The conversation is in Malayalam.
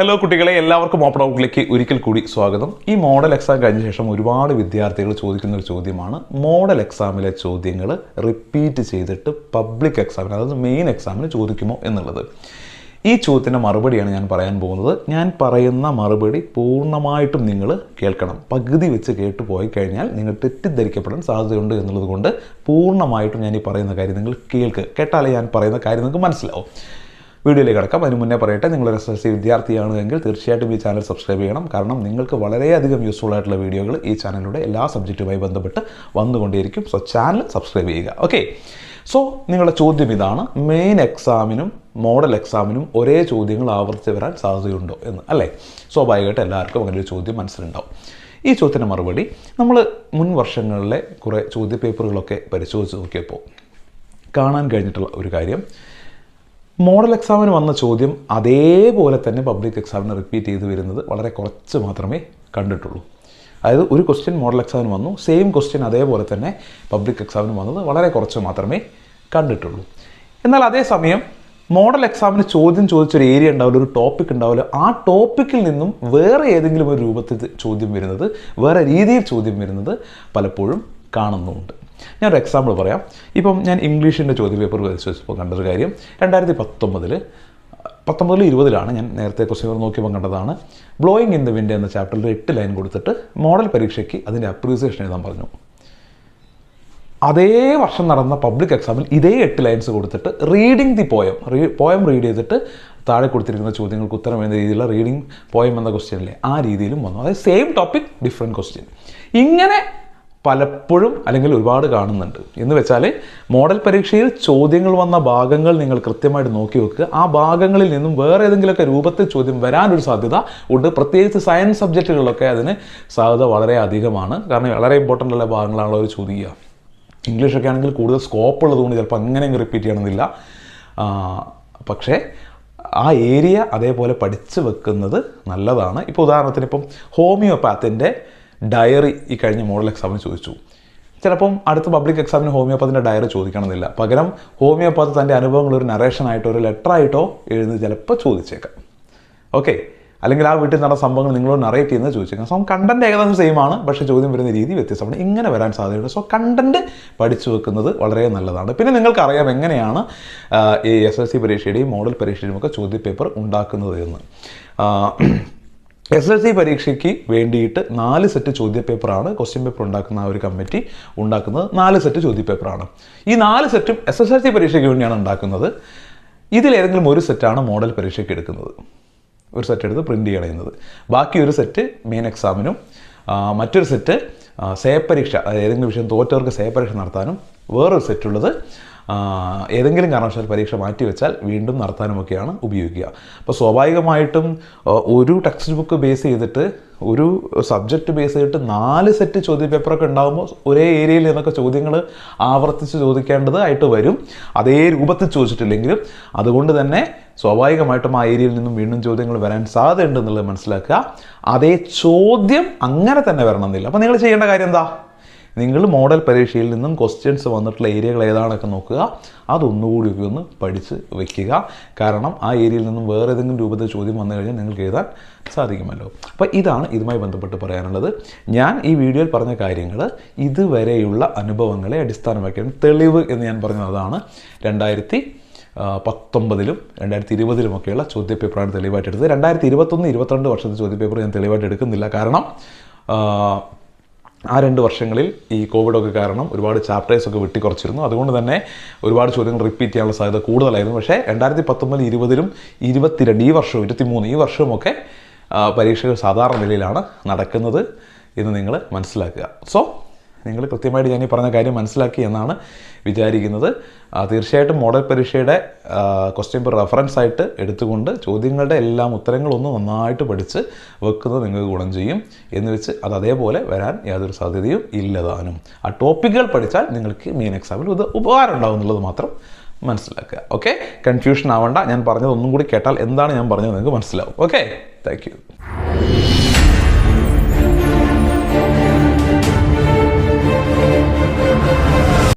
ഹലോ കുട്ടികളെ. എല്ലാവർക്കും ഓപ്പൺ ഔട്ടിലേക്ക് ഒരിക്കൽ കൂടി സ്വാഗതം. ഈ മോഡൽ എക്സാം കഴിഞ്ഞ ശേഷം ഒരുപാട് വിദ്യാർത്ഥികൾ ചോദിക്കുന്ന ഒരു ചോദ്യമാണ്. മോഡൽ എക്സാമിലെ ചോദ്യങ്ങൾ റിപ്പീറ്റ് ചെയ്തിട്ട് പബ്ലിക് എക്സാമിന് അതായത് മെയിൻ എക്സാമിന് ചോദിക്കുമോ എന്നുള്ളത്. ഈ ചോദ്യത്തിന്റെ മറുപടിയാണ് ഞാൻ പറയാൻ പോകുന്നത്. ഞാൻ പറയുന്ന മറുപടി പൂർണമായിട്ടും നിങ്ങൾ കേൾക്കണം. പകുതി വെച്ച് കേട്ട് പോയി കഴിഞ്ഞാൽ നിങ്ങൾ തെറ്റിദ്ധരിക്കപ്പെടാൻ സാധ്യതയുണ്ട് എന്നുള്ളത് കൊണ്ട് പൂർണമായിട്ടും ഞാൻ ഈ പറയുന്ന കാര്യം നിങ്ങൾ കേൾക്ക്. കേട്ടാലേ ഞാൻ പറയുന്ന കാര്യം നിങ്ങൾക്ക് മനസ്സിലാവും. വീഡിയോയിലേക്ക് കിടക്കാം. അതിന് മുന്നേ പറയട്ടെ നിങ്ങൾ എസ് എസ് സി തീർച്ചയായിട്ടും ഈ ചാനൽ സബ്സ്ക്രൈബ് ചെയ്യണം. കാരണം നിങ്ങൾക്ക് വളരെയധികം യൂസ്ഫുൾ ആയിട്ടുള്ള വീഡിയോകൾ ഈ ചാനലിലൂടെ എല്ലാ സബ്ജക്റ്റുമായി ബന്ധപ്പെട്ട് വന്നുകൊണ്ടേയിരിക്കും. സോ ചാനൽ സബ്സ്ക്രൈബ് ചെയ്യുക. ഓക്കെ സോ നിങ്ങളുടെ ചോദ്യം ഇതാണ്. മെയിൻ എക്സാമിനും മോഡൽ എക്സാമിനും ഒരേ ചോദ്യങ്ങൾ ആവർത്തിച്ച് വരാൻ സാധ്യതയുണ്ടോ എന്ന് അല്ലേ? സ്വാഭാവികമായിട്ട് എല്ലാവർക്കും അങ്ങനെ ഒരു ചോദ്യം മനസ്സിലുണ്ടാവും. ഈ ചോദ്യത്തിന് മറുപടി നമ്മൾ മുൻ വർഷങ്ങളിലെ കുറേ ചോദ്യപേപ്പറുകളൊക്കെ പരിശോധിച്ച് നോക്കിയപ്പോൾ കാണാൻ കഴിഞ്ഞിട്ടുള്ള ഒരു കാര്യം. മോഡൽ എക്സാമിന് വന്ന ചോദ്യം അതേപോലെ തന്നെ പബ്ലിക് എക്സാമിന് റിപ്പീറ്റ് ചെയ്ത് വരുന്നത് വളരെ കുറച്ച് മാത്രമേ കണ്ടിട്ടുള്ളൂ. അതായത് ഒരു ക്വസ്റ്റ്യൻ മോഡൽ എക്സാമിന് വന്നു സെയിം ക്വസ്റ്റ്യൻ അതേപോലെ തന്നെ പബ്ലിക് എക്സാമിന് വന്നത് വളരെ കുറച്ച് മാത്രമേ കണ്ടിട്ടുള്ളൂ. എന്നാൽ അതേസമയം മോഡൽ എക്സാമിന് ചോദ്യം ചോദിച്ചൊരു ഏരിയ ഉണ്ടാവില്ല ഒരു ടോപ്പിക് ഉണ്ടാവില്ല. ആ ടോപ്പിക്കിൽ നിന്നും വേറെ ഏതെങ്കിലും ഒരു രൂപത്തിൽ ചോദ്യം വരുന്നത് വേറെ രീതിയിൽ ചോദ്യം വരുന്നത് പലപ്പോഴും കാണുന്നുമുണ്ട്. ഞാനൊരു എക്സാമ്പിൾ പറയാം. ഇപ്പം ഞാൻ ഇംഗ്ലീഷിന്റെ ചോദ്യ ചോദ്യപേപ്പർ വെച്ചപ്പോൾ കണ്ടൊരു കാര്യം. രണ്ടായിരത്തി പത്തൊമ്പതിൽ പത്തൊമ്പതിൽ ഇരുപതിലാണ് ഞാൻ നേരത്തെ ക്വസ്റ്റ്യൻ നോക്കിയപ്പോൾ കണ്ടതാണ്. ബ്ലോയിങ് ഇൻ ദ വിൻഡ് എന്ന ചാപ്റ്ററിൽ എട്ട് ലൈൻ കൊടുത്തിട്ട് മോഡൽ പരീക്ഷയ്ക്ക് അതിന്റെ അപ്രീസിയേഷൻ എഴുതാൻ പറഞ്ഞു. അതേ വർഷം നടന്ന പബ്ലിക് എക്സാമിൽ ഇതേ എട്ട് ലൈൻസ് കൊടുത്തിട്ട് reading the poem re poem read ചെയ്തിട്ട് താഴെ കൊടുത്തിരിക്കുന്ന ചോദ്യങ്ങൾക്ക് ഉത്തരം എന്ന രീതിയിലുള്ള റീഡിങ് പോയം എന്ന ക്വസ്റ്റ്യനിലെ ആ രീതിയിലും വന്നു. അതായത് സെയിം ടോപ്പിക് ഡിഫറെന്റ് ക്വസ്റ്റ്യൻ ഇങ്ങനെ പലപ്പോഴും അല്ലെങ്കിൽ ഒരുപാട് കാണുന്നുണ്ട്. എന്ന് വെച്ചാൽ മോഡൽ പരീക്ഷയിൽ ചോദ്യങ്ങൾ വന്ന ഭാഗങ്ങൾ നിങ്ങൾ കൃത്യമായിട്ട് നോക്കി വെക്കുക. ആ ഭാഗങ്ങളിൽ നിന്നും വേറെ ഏതെങ്കിലുമൊക്കെ രൂപത്തിൽ ചോദ്യം വരാനൊരു സാധ്യത ഉണ്ട്. പ്രത്യേകിച്ച് സയൻസ് സബ്ജക്റ്റുകളിലൊക്കെ അതിന് സാധ്യത വളരെ അധികമാണ്. കാരണം വളരെ ഇമ്പോർട്ടന്റ് ഉള്ള ഭാഗങ്ങളാണല്ലോ അവർ ചോദിക്കുക ഇംഗ്ലീഷൊക്കെ ആണെങ്കിൽ കൂടുതൽ സ്കോപ്പ് ഉള്ളതുകൊണ്ട് ചിലപ്പോൾ അങ്ങനെ അങ്ങ് റിപ്പീറ്റ് ചെയ്യണമെന്നില്ല. പക്ഷേ ആ ഏരിയ അതേപോലെ പഠിച്ചു വെക്കുന്നത് നല്ലതാണ്. ഇപ്പോൾ ഉദാഹരണത്തിന് ഇപ്പം ഹോമിയോപാത്തിന്റെ ഡയറി ഈ കഴിഞ്ഞ മോഡൽ എക്സാമിന് ചോദിച്ചു. ചിലപ്പം അടുത്ത പബ്ലിക് എക്സാമിന് ഹോമിയോപ്പത്തിന്റെ ഡയറി ചോദിക്കണമെന്നില്ല. പകരം ഹോമിയോപ്പാത്ത് തന്റെ അനുഭവങ്ങൾ ഒരു നറേഷനായിട്ടോ ഒരു ലെറ്ററായിട്ടോ എഴുതി ചിലപ്പോൾ ചോദിച്ചേക്കാം. ഓക്കെ അല്ലെങ്കിൽ ആ വീട്ടിൽ നടന്ന സംഭവങ്ങൾ നിങ്ങളോട് നറേറ്റ് ചെയ്യുന്നത് ചോദിച്ചേക്കാം. സോ കണ്ടന്റ് ഏകദേശം സെയിം ആണ് പക്ഷേ ചോദ്യം വരുന്ന രീതി വ്യത്യസ്തമാണ്. ഇങ്ങനെ വരാൻ സാധ്യതയുണ്ട്. സോ കണ്ടന്റ് പഠിച്ചു വെക്കുന്നത് വളരെ നല്ലതാണ്. പിന്നെ നിങ്ങൾക്കറിയാം എങ്ങനെയാണ് ഈ എസ് എസ് സി പരീക്ഷയുടെയും മോഡൽ പരീക്ഷയുടെയും ഒക്കെ ചോദ്യപേപ്പർ ഉണ്ടാക്കുന്നത് എന്ന്. എസ് എൽ സി പരീക്ഷയ്ക്ക് വേണ്ടിയിട്ട് നാല് സെറ്റ് ചോദ്യപേപ്പറാണ് ക്വസ്റ്റ്യൻ പേപ്പർ ഉണ്ടാക്കുന്ന ആ ഒരു കമ്മിറ്റി ഉണ്ടാക്കുന്നത് നാല് സെറ്റ് ചോദ്യപേപ്പറാണ് ഈ നാല് സെറ്റും എസ് എസ് എൽ സി പരീക്ഷയ്ക്ക് വേണ്ടിയാണ് ഉണ്ടാക്കുന്നത്. ഇതിലേതെങ്കിലും ഒരു സെറ്റാണ് മോഡൽ പരീക്ഷയ്ക്ക് എടുക്കുന്നത്. ഒരു സെറ്റ് എടുത്ത് പ്രിന്റ് ചെയ്യുന്നത് ബാക്കി ഒരു സെറ്റ് മെയിൻ എക്സാമിനും മറ്റൊരു സെറ്റ് സേ പരീക്ഷ ഏതെങ്കിലും വിഷയം തോറ്റവർക്ക് സേ പരീക്ഷ നടത്താനും വേറൊരു സെറ്റ് ഉള്ളത് ആ, ഏതെങ്കിലും കാരണവശാൽ പരീക്ഷ മാറ്റി വെച്ചാൽ വീണ്ടും നടത്താനുമൊക്കെയാണ് ഉപയോഗിക്കുക. അപ്പോൾ സ്വാഭാവികമായിട്ടും ഒരു ടെക്സ്റ്റ് ബുക്ക് ബേസ് ചെയ്തിട്ട് ഒരു സബ്ജക്റ്റ് ബേസ് ചെയ്തിട്ട് നാല് സെറ്റ് ചോദ്യപേപ്പറൊക്കെ ഉണ്ടാകുമ്പോൾ ഒരേ ഏരിയയിൽ നിന്നൊക്കെ ചോദ്യങ്ങൾ ആവർത്തിച്ച് ചോദിക്കേണ്ടത് ആയിട്ട് വരും. അതേ രൂപത്തിൽ ചോദിച്ചിട്ടില്ലെങ്കിലും അതുകൊണ്ട് തന്നെ സ്വാഭാവികമായിട്ടും ആ ഏരിയയിൽ നിന്നും വീണ്ടും ചോദ്യങ്ങൾ വരാൻ സാധ്യതയുണ്ടെന്നുള്ളത് മനസ്സിലാക്കുക. അതേ ചോദ്യം അങ്ങനെ തന്നെ വരണമെന്നില്ല. അപ്പോൾ നിങ്ങൾ ചെയ്യേണ്ട കാര്യം എന്താ? നിങ്ങൾ മോഡൽ പരീക്ഷയിൽ നിന്നും ക്വസ്റ്റ്യൻസ് വന്നിട്ടുള്ള ഏരിയകൾ ഏതാണൊക്കെ നോക്കുക. അതൊന്നുകൂടി ഒക്കെ ഒന്ന് പഠിച്ച് വെക്കുക. കാരണം ആ ഏരിയയിൽ നിന്നും വേറെ ഏതെങ്കിലും രൂപത്തിൽ ചോദ്യം വന്നു കഴിഞ്ഞാൽ നിങ്ങൾക്ക് എഴുതാൻ സാധിക്കുമല്ലോ. അപ്പോൾ ഇതാണ് ഇതുമായി ബന്ധപ്പെട്ട് പറയാനുള്ളത്. ഞാൻ ഈ വീഡിയോയിൽ പറഞ്ഞ കാര്യങ്ങൾ ഇതുവരെയുള്ള അനുഭവങ്ങളെ അടിസ്ഥാനമാക്കിയാണ്. തെളിവ് എന്ന് ഞാൻ പറഞ്ഞതാണ്. രണ്ടായിരത്തി പത്തൊമ്പതിലും രണ്ടായിരത്തി ഇരുപതിലുമൊക്കെയുള്ള ചോദ്യപേപ്പറാണ് തെളിവായിട്ട് എടുത്തത് രണ്ടായിരത്തി ഇരുപത്തൊന്ന് ഇരുപത്തിരണ്ട് വർഷത്തെ ചോദ്യപേപ്പർ ഞാൻ തെളിവായിട്ട് എടുക്കുന്നില്ല കാരണം ആ, രണ്ട് വർഷങ്ങളിൽ ഈ കോവിഡൊക്കെ കാരണം ഒരുപാട് ചാപ്റ്റേഴ്സൊക്കെ വെട്ടിക്കുറച്ചിരുന്നു. അതുകൊണ്ട് തന്നെ ഒരുപാട് ചോദ്യങ്ങൾ റിപ്പീറ്റ് ചെയ്യാനുള്ള സാധ്യത കൂടുതലായിരുന്നു. പക്ഷേ രണ്ടായിരത്തി പത്തൊമ്പതിൽ ഇരുപതിലും ഇരുപത്തിരണ്ട് ഈ വർഷവും ഇരുപത്തിമൂന്ന് ഈ വർഷവുമൊക്കെ പരീക്ഷകൾ സാധാരണ നിലയിലാണ് നടക്കുന്നത് എന്ന് നിങ്ങൾ മനസ്സിലാക്കുക. സോ നിങ്ങൾ കൃത്യമായിട്ട് ഞാൻ ഈ പറഞ്ഞ കാര്യം മനസ്സിലാക്കി എന്നാണ് വിചാരിക്കുന്നത്. തീർച്ചയായിട്ടും മോഡൽ പരീക്ഷയുടെ ക്വസ്റ്റ്യൻ പേപ്പർ റെഫറൻസ് ആയിട്ട് എടുത്തുകൊണ്ട് ചോദ്യങ്ങളുടെ എല്ലാം ഉത്തരങ്ങളൊന്ന് നന്നായിട്ട് പഠിച്ച് വെക്കുന്നത് നിങ്ങൾക്ക് ഗുണം ചെയ്യും എന്ന് വെച്ച് അത് അതേപോലെ വരാൻ യാതൊരു സാധ്യതയും ഇല്ലതാനും. ആ ടോപ്പിക്കുകൾ പഠിച്ചാൽ നിങ്ങൾക്ക് മെയിൻ എക്സാമിൽ ഇത് ഉപകാരം ഉണ്ടാവും എന്നുള്ളത് മാത്രം മനസ്സിലാക്കുക. ഓക്കെ കൺഫ്യൂഷൻ ആവണ്ട. ഞാൻ പറഞ്ഞത് ഒന്നും കൂടി കേട്ടാൽ എന്താണ് ഞാൻ പറഞ്ഞത് നിങ്ങൾക്ക് മനസ്സിലാവും. Okay thank